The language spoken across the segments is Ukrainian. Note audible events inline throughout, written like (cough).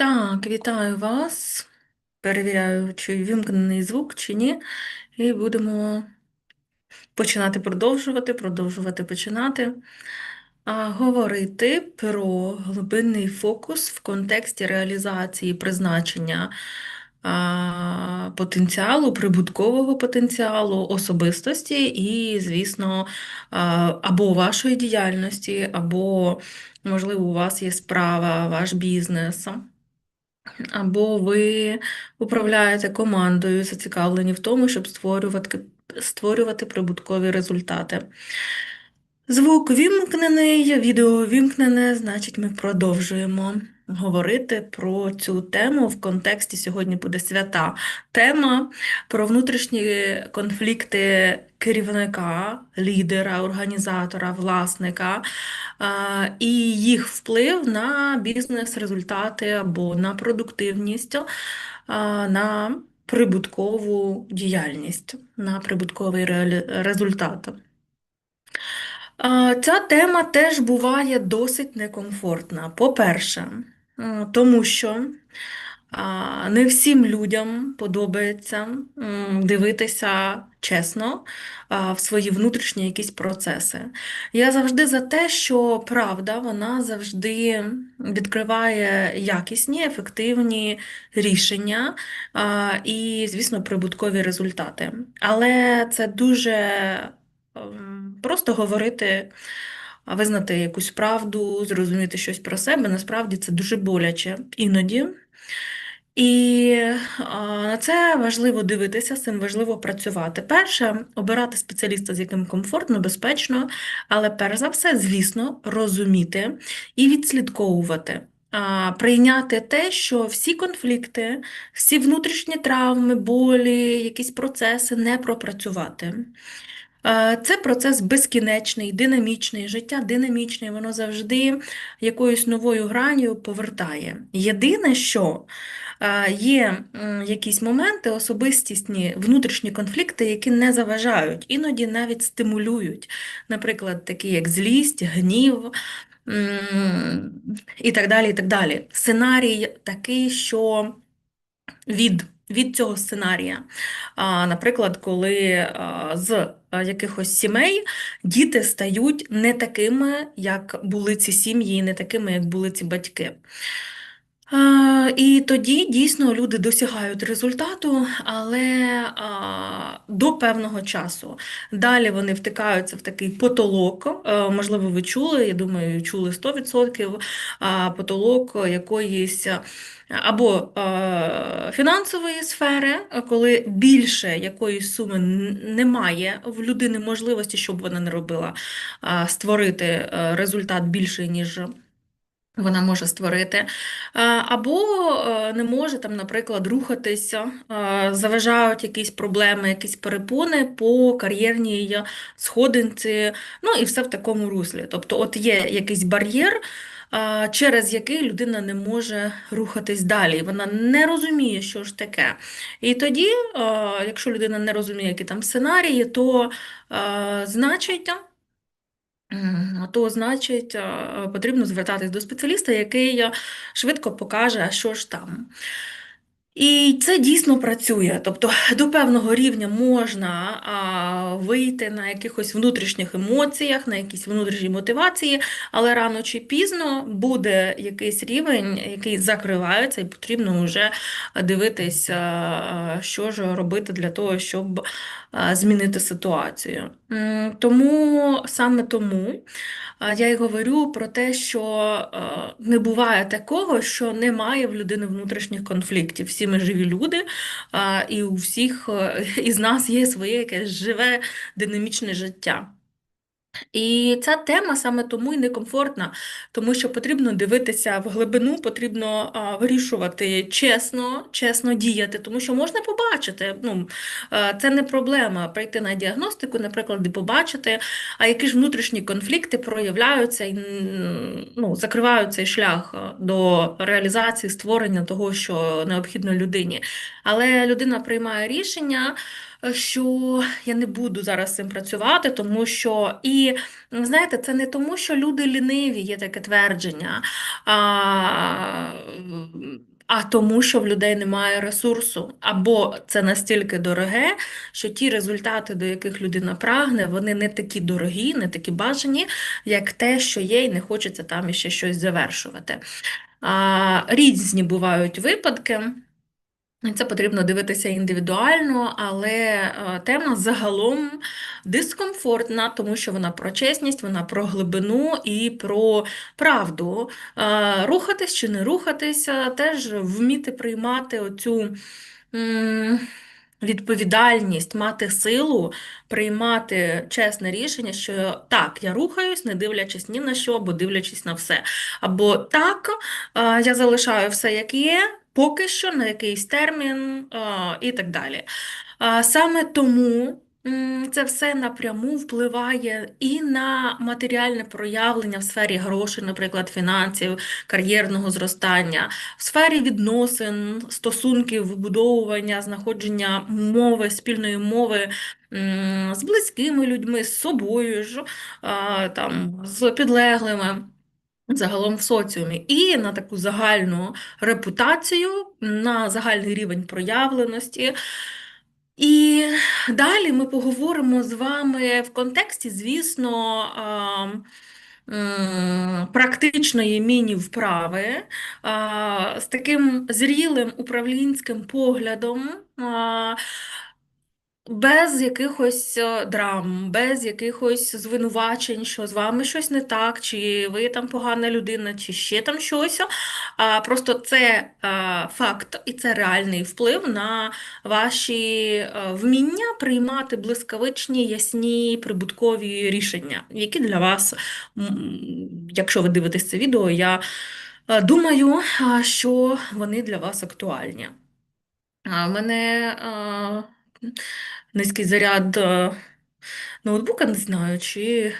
Так, вітаю вас. Перевіряю, чи вимкнений звук, чи ні. І будемо починати продовжувати, продовжувати починати. А, говорити про глибинний фокус в контексті реалізації призначення а, потенціалу, прибуткового потенціалу, особистості і, звісно, а, або вашої діяльності, або, можливо, у вас є справа, ваш бізнес. Або ви управляєте командою, зацікавлені в тому, щоб створювати, створювати прибуткові результати. Звук вімкнений, відео вімкнене, значить, ми продовжуємо говорити про цю тему в контексті сьогодні буде свята тема про внутрішні конфлікти керівника, лідера, організатора, власника і їх вплив на бізнес-результати або на продуктивність, на прибуткову діяльність, на прибутковий результат. Ця тема теж буває досить некомфортна. По-перше, тому що не всім людям подобається дивитися чесно в свої внутрішні якісь процеси. Я завжди за те, що правда вона завжди відкриває якісні, ефективні рішення і, звісно, прибуткові результати. Але це дуже просто говорити. Визнати якусь правду, зрозуміти щось про себе, насправді це дуже боляче іноді. І на це важливо дивитися, цим важливо працювати. Перше, обирати спеціаліста, з яким комфортно, безпечно, але перш за все, звісно, розуміти і відслідковувати. Прийняти те, що всі конфлікти, всі внутрішні травми, болі, якісь процеси не пропрацювати. Це процес безкінечний, динамічний, життя динамічне, воно завжди якоюсь новою гранью повертає. Єдине, що є якісь моменти, особистісні, внутрішні конфлікти, які не заважають, іноді навіть стимулюють, наприклад, такі як злість, гнів. І так далі, і так далі. Сценарій такий, що від від цього сценарія. Наприклад, коли з якихось сімей діти стають не такими, як були ці сім'ї, не такими, як були ці батьки. І тоді дійсно люди досягають результату, але до певного часу. Далі вони втикаються в такий потолок. Е, можливо, ви чули, я думаю, чули 100%, потолок якоїсь або фінансової сфери, коли більше якоїсь суми немає в людини можливості, щоб вона не робила, створити е, результат більший, ніж. Вона може створити, або е, не може там, наприклад, рухатися, заважають якісь проблеми, якісь перепони по кар'єрній сходинці, ну і все в такому руслі. Тобто, от є якийсь бар'єр, через який людина не може рухатись далі. Вона не розуміє, що ж таке. І тоді, якщо людина не розуміє, які там сценарії, то значить то значить потрібно звертатись до спеціаліста, який швидко покаже, що ж там. І це дійсно працює. Тобто до певного рівня можна а, вийти на якихось внутрішніх емоціях, на якісь внутрішні мотивації, але рано чи пізно буде якийсь рівень, який закривається, і потрібно вже дивитися, що ж робити для того, щоб змінити ситуацію. Тому саме тому я й говорю про те, що не буває такого, що немає в людини внутрішніх конфліктів. Всі ми живі люди, і у всіх е, (laughs) із нас є своє якесь живе динамічне життя. І ця тема саме тому і некомфортна, тому що потрібно дивитися в глибину, потрібно а, вирішувати чесно, чесно діяти, тому що можна побачити. Ну, а, Це не проблема прийти на діагностику, наприклад, і побачити, а які ж внутрішні конфлікти проявляються і ну, закривають цей шлях до реалізації створення того, що необхідно людині. Але людина приймає рішення що я не буду зараз цим працювати, тому що і знаєте, це не тому, що люди ліниві, є таке твердження. А, а тому, що в людей немає ресурсу, або це настільки дороге, що ті результати, до яких людина прагне, вони не такі дорогі, не такі бажані, як те, що є, і не хочеться там іще щось завершувати. Різні бувають випадки. Це потрібно дивитися індивідуально, але е, тема загалом дискомфортна, тому що вона про чесність, вона про глибину і про правду. Е, Рухатись чи не рухатися, теж вміти приймати оцю. Відповідальність, мати силу, приймати чесне рішення, що так, я рухаюсь, не дивлячись ні на що, або дивлячись на все. Або так, е, я залишаю все, як є, поки що на якийсь термін і так далі. Саме тому це все напряму впливає і на матеріальне проявлення в сфері грошей, наприклад, фінансів, кар'єрного зростання, в сфері відносин, стосунків, вибудовування, знаходження мови, спільної мови. З близькими людьми, з собою ж, там, з підлеглими. Загалом в соціумі і на таку загальну репутацію, на загальний рівень проявленості. І далі ми поговоримо з вами в контексті, звісно, практичної міні-вправи, з таким зрілим управлінським поглядом. Без якихось е, драм, без якихось звинувачень, що з вами щось не так, чи ви там погана людина, чи ще там щось. А просто це е, факт і це реальний вплив на ваші е, вміння приймати блискавичні, ясні, прибуткові рішення, які для вас, якщо ви дивитесь це відео, я е, думаю, а, що вони для вас актуальні. А мене е, низький заряд е, ноутбука, не знаю, чи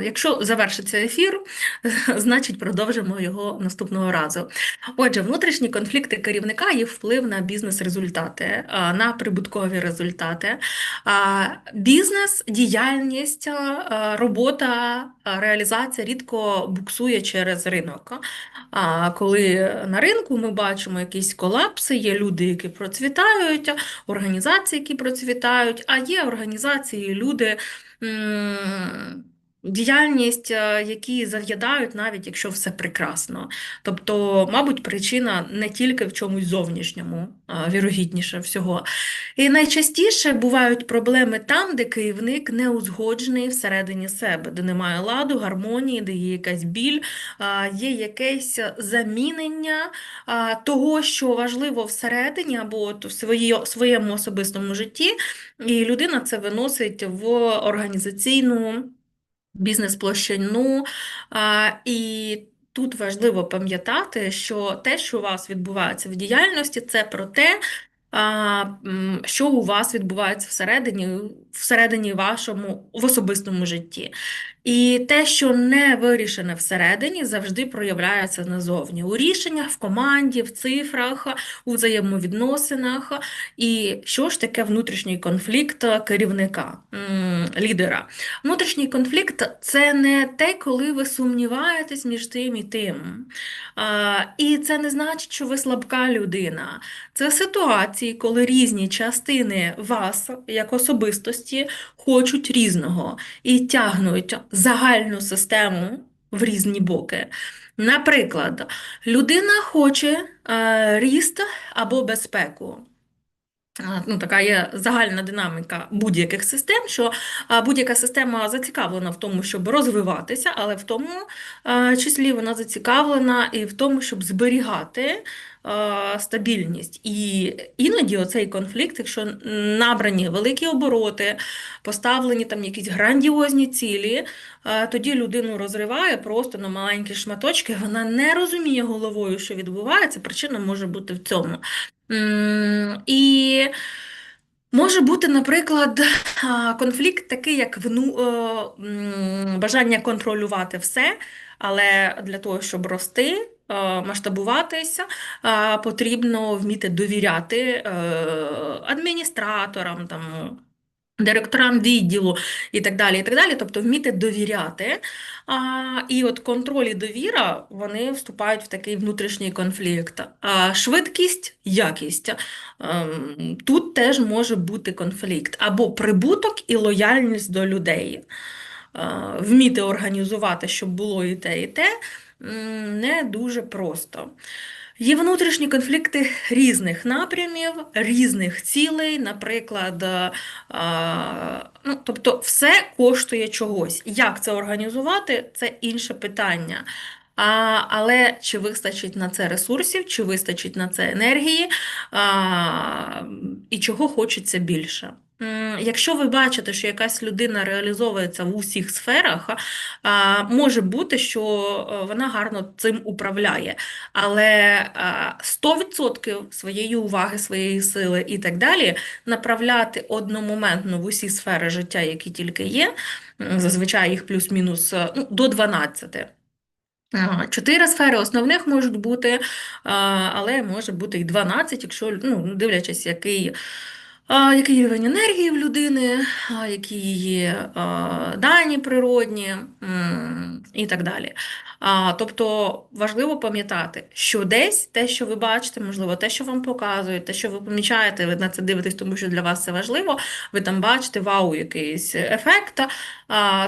якщо завершиться ефір, (laughs) значить продовжимо його наступного разу. Отже, внутрішні конфлікти керівника є вплив на бізнес-результати, е, на прибуткові результати. Бізнес, діяльність, е, робота, е, реалізація рідко буксує через ринок. Коли на ринку ми бачимо якісь колапси, є люди, які процвітають, організації, які процвітають, а є організації, люди. Діяльність, е, які зав'ядають, навіть якщо все прекрасно. Тобто, мабуть, причина не тільки в чомусь зовнішньому, вірогідніше всього. І найчастіше бувають проблеми там, де керівник не узгоджений всередині себе, де немає ладу, гармонії, де є якась біль, є якесь замінення того, що важливо всередині або от в своєму особистому житті, і людина це виносить в організаційну бізнес-площину. І тут важливо пам'ятати, що те, що у вас відбувається в діяльності, це про те, що у вас відбувається всередині, всередині вашому в особистому житті. І те, що не вирішене всередині, завжди проявляється назовні у рішеннях, в команді, в цифрах, у взаємовідносинах. І що ж таке внутрішній конфлікт керівника, лідера? Внутрішній конфлікт це не те, коли ви сумніваєтесь між тим і тим. І це не значить, що ви слабка людина. Це ситуації, коли різні частини вас, як особистості, хочуть різного і тягнуть загальну систему в різні боки. Наприклад, людина хоче е, ріст або безпеку. Ну, така є загальна динаміка будь-яких систем, що будь-яка система зацікавлена в тому, щоб розвиватися, але в тому числі вона зацікавлена і в тому, щоб зберігати стабільність. І іноді оцей конфлікт, якщо набрані великі обороти, поставлені там якісь грандіозні цілі, тоді людину розриває просто на маленькі шматочки, вона не розуміє головою, що відбувається. Причина може бути в цьому. І може бути, наприклад, конфлікт такий, як вну, е, бажання контролювати все, але для того, щоб рости, е, масштабуватися, потрібно вміти довіряти е, адміністраторам, там, Директорам відділу і так далі, і так далі, тобто вміти довіряти. І от контроль і довіра вони вступають в такий внутрішній конфлікт. А Швидкість, якість. Ем, тут теж може бути конфлікт або прибуток і лояльність до людей. Вміти організувати, щоб було і те, і те, не дуже просто. Є внутрішні конфлікти різних напрямів, різних цілей, наприклад, ну, тобто все коштує чогось. Як це організувати, це інше питання. А, Але чи вистачить на це ресурсів, чи вистачить на це енергії, а, і чого хочеться більше? Якщо ви бачите, що якась людина реалізовується в усіх сферах, може бути, що е, вона гарно цим управляє, але 100% своєї уваги, своєї сили і так далі направляти одномоментно в усі сфери життя, які тільки є, зазвичай їх плюс-мінус е, ну, до 12. Чотири сфери основних можуть бути, але може бути і 12, якщо ну, дивлячись, який який рівень енергії в людини, які її дані природні і так далі. Тобто важливо пам'ятати, що десь те, що ви бачите, можливо, те, що вам показують, те, що ви помічаєте, ви на це дивитесь, тому що для вас це важливо, ви там бачите вау, якийсь ефект.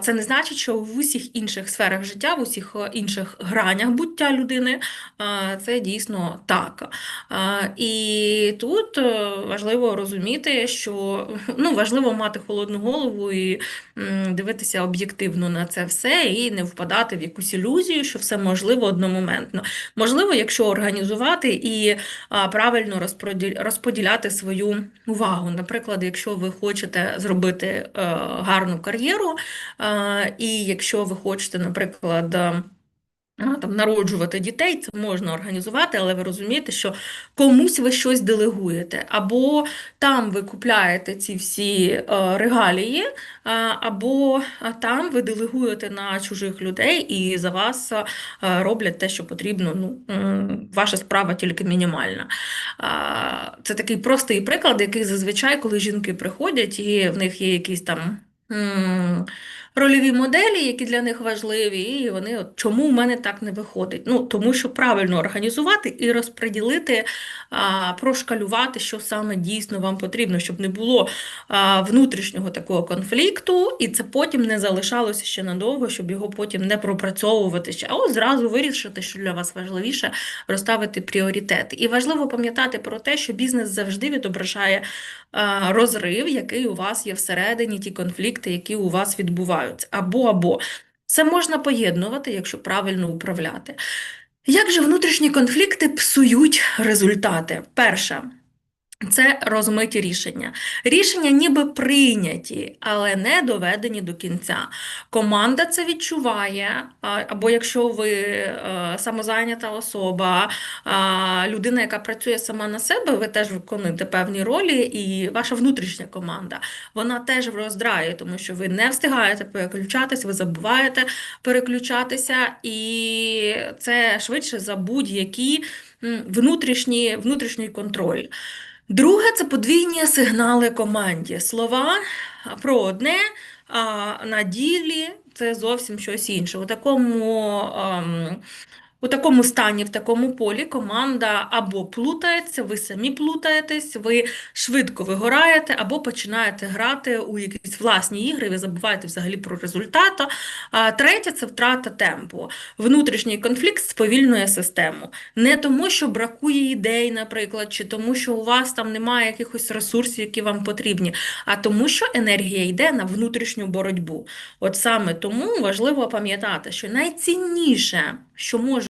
Це не значить, що в усіх інших сферах життя, в усіх інших гранях буття людини це дійсно так. І тут е, важливо розуміти, що (laughs) ну, важливо мати холодну голову і дивитися об'єктивно на це все, і не впадати в якусь ілюзію, що все можливо одномоментно. Можливо, якщо організувати і правильно розподіляти свою увагу. Наприклад, якщо ви хочете зробити е, гарну кар'єру, і якщо ви хочете, наприклад, там народжувати дітей, це можна організувати, але ви розумієте, що комусь ви щось делегуєте, або там ви купляєте ці всі е, регалії, або там ви делегуєте на чужих людей і за вас е, роблять те, що потрібно. Ну, Ваша справа тільки мінімальна. Це такий простий приклад, який зазвичай, коли жінки приходять, і в них є якісь там рольові моделі, які для них важливі, і вони от чому в мене так не виходить? Ну тому що правильно організувати і розподілити, прошкалювати, що саме дійсно вам потрібно, щоб не було а, внутрішнього такого конфлікту, і це потім не залишалося ще надовго, щоб його потім не пропрацьовувати ще, а ось зразу вирішити, що для вас важливіше, розставити пріоритети. І важливо пам'ятати про те, що бізнес завжди відображає а, розрив, який у вас є всередині, ті конфлікти, які у вас відбуваються відбуваються. Або або це можна поєднувати, якщо правильно управляти. Як же внутрішні конфлікти псують результати? Перше. Це розмиті рішення. Рішення ніби прийняті, але не доведені до кінця. Команда це відчуває, або якщо ви е, самозайнята особа, людина, яка працює сама на себе, ви теж виконуєте певні ролі, і ваша внутрішня команда вона теж роздрає, тому що ви не встигаєте переключатися, ви забуваєте переключатися, і це швидше за будь-які внутрішні, внутрішній контроль. Друге це подвійні сигнали команді. Слова про одне, а на ділі це зовсім щось інше. У такому ем, у такому стані, в такому полі команда або плутається, ви самі плутаєтесь, ви швидко вигораєте, або починаєте грати у якісь власні ігри, ви забуваєте взагалі про результат. Третє це втрата темпу. Внутрішній конфлікт сповільнює систему. Не тому, що бракує ідей, наприклад, чи тому, що у вас там немає якихось ресурсів, які вам потрібні, а тому, що енергія йде на внутрішню боротьбу. От саме тому важливо пам'ятати, що найцінніше, що може